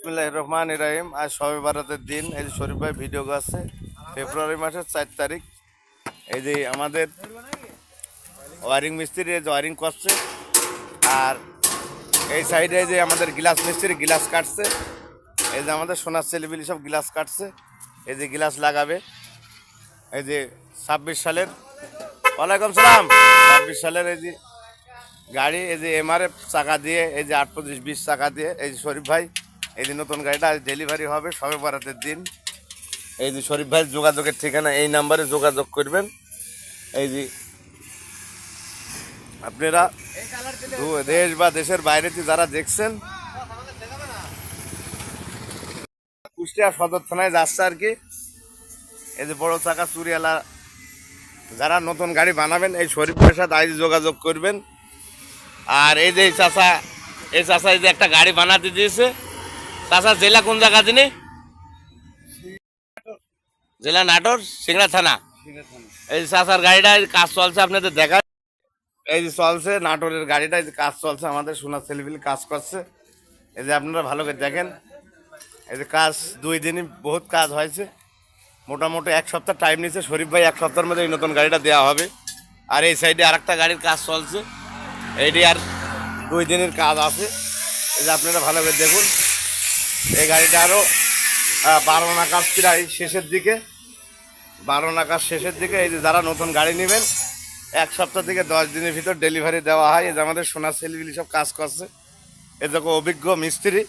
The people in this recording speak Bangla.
রহমান ইরাহিম আজ সবে বারাতের দিন এই যে শরীফ ভাই ভিডিও করছে ফেব্রুয়ারি মাসের চার তারিখ এই যে আমাদের ওয়ারিং মিস্ত্রি এই যে ওয়ারিং করছে আর এই সাইডে যে আমাদের গ্লাস মিস্ত্রি গ্লাস কাটছে এই যে আমাদের সোনার ছেলেবিলি সব গ্লাস কাটছে এই যে গ্লাস লাগাবে এই যে ছাব্বিশ সালের ওয়ালাইকুম সালাম ছাব্বিশ সালের এই যে গাড়ি এই যে এমআরএফ চাকা দিয়ে এই যে আট পঁচিশ বিশ চাকা দিয়ে এই যে শরীফ ভাই এই যে নতুন গাড়িটা আজ ডেলিভারি হবে সবে বরাতের দিন। এই যে শরীফ ভাইয়ের যোগাযোগের ঠিকানা এই নাম্বারে যোগাযোগ করবেন। এই যে আপনারা দেশ বা দেশের বাইরেতে যারা দেখছেন কুষ্টিয়া সদর থানায় যাচ্ছে আর কি। এই যে বড় চাকা চুরিয়ালা যারা নতুন গাড়ি বানাবেন এই শরীফ ভাইয়ের সাথে আজ যোগাযোগ করবেন। আর এই যে চাষা এই চাষা এই যে একটা গাড়ি বানাতে দিয়েছে চাষা জেলা কোন জায়গা তিনি? জেলা নাটোর সিংড়া থানা। এই চাষার গাড়িটা কাজ চলছে আপনাদের দেখা এই যে চলছে নাটোরের গাড়িটা এই যে কাজ চলছে আমাদের সোনার ছেলেপিলি কাজ করছে। এই যে আপনারা ভালো করে দেখেন এই যে কাজ দুই দিনই বহুত কাজ হয়েছে। মোটামুটি এক সপ্তাহ টাইম নিচ্ছে শরীফ ভাই এক সপ্তাহের মধ্যে এই নতুন গাড়িটা দেওয়া হবে। আর এই সাইডে আরেকটা গাড়ির কাজ চলছে। এইটি আর দুই দিনের কাজ আছে। এই যে আপনারা ভালো করে দেখুন। এই গাড়িটা আরও বারো নাকাশ প্রায় শেষের দিকে, বারো নাকাশ শেষের দিকে, এই যে যারা নতুন গাড়ি নেবেন, এক সপ্তাহ থেকে দশ দিনের ভিতর ডেলিভারি দেওয়া হয়। এই যে আমাদের সোনার সেলগুলি সব কাজ করছে। এ দেখো অভিজ্ঞ মিস্ত্রি।